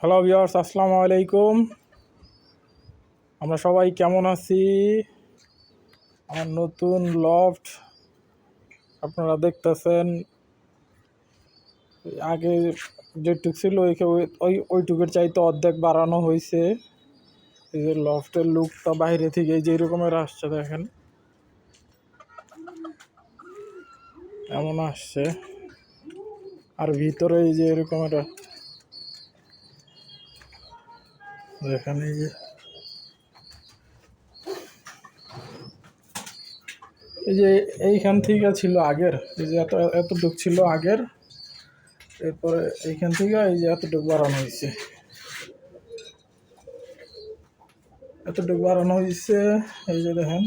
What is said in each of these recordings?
Hello viewers আসসালামু আলাইকুম আমরা সবাই কেমন আছি? আমার নতুন লফট আপনারা দেখতেছেন। আগে যেটুক ছিল ওই- ওই, ওইটুকের চাইতে অর্ধেক বাড়ানো হয়েছে। এই যে লফটের লুকটা বাইরে থেকে যে রকমের আসছে, দেখেন। এমন আসছে। আর ভিতরে এই যে এরকমের এই যে এই যে এইখান থেকে ছিল আগের, এই যে এত, এতটুক ছিল আগের, এরপরে এইখান থেকে এই যে এতটুকু বাড়ানো হয়েছে। এতটুকু বাড়ানো হয়েছে, এই যে দেখেন।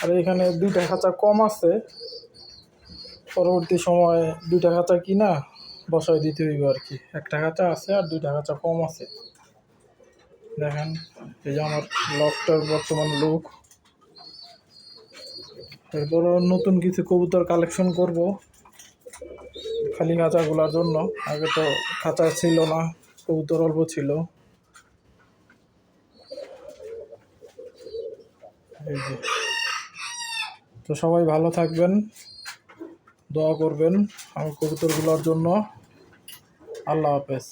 আর এখানে দুইটা খাঁচা কম আছে। পরবর্তী সময় দুইটা খাঁচা কিনা, বসায় দিতে হইব আর কি। একটা খাঁচা আছে আর দুইটা খাঁচা কম আছে। দেখেন, এই যে আমার লকটার বর্তমান লুক এরপরও নতুন কিছু কবুতর কালেকশন করব, খালি খাঁচাগুলোর জন্য। আগে তো খাঁচা ছিল না, কবুতর অল্প ছিল। এই যে। তো সবাই ভালো থাকবেন, দোয়া করবেন আমার কবুতরগুলোর জন্য। আল্লাহ হাফেজ।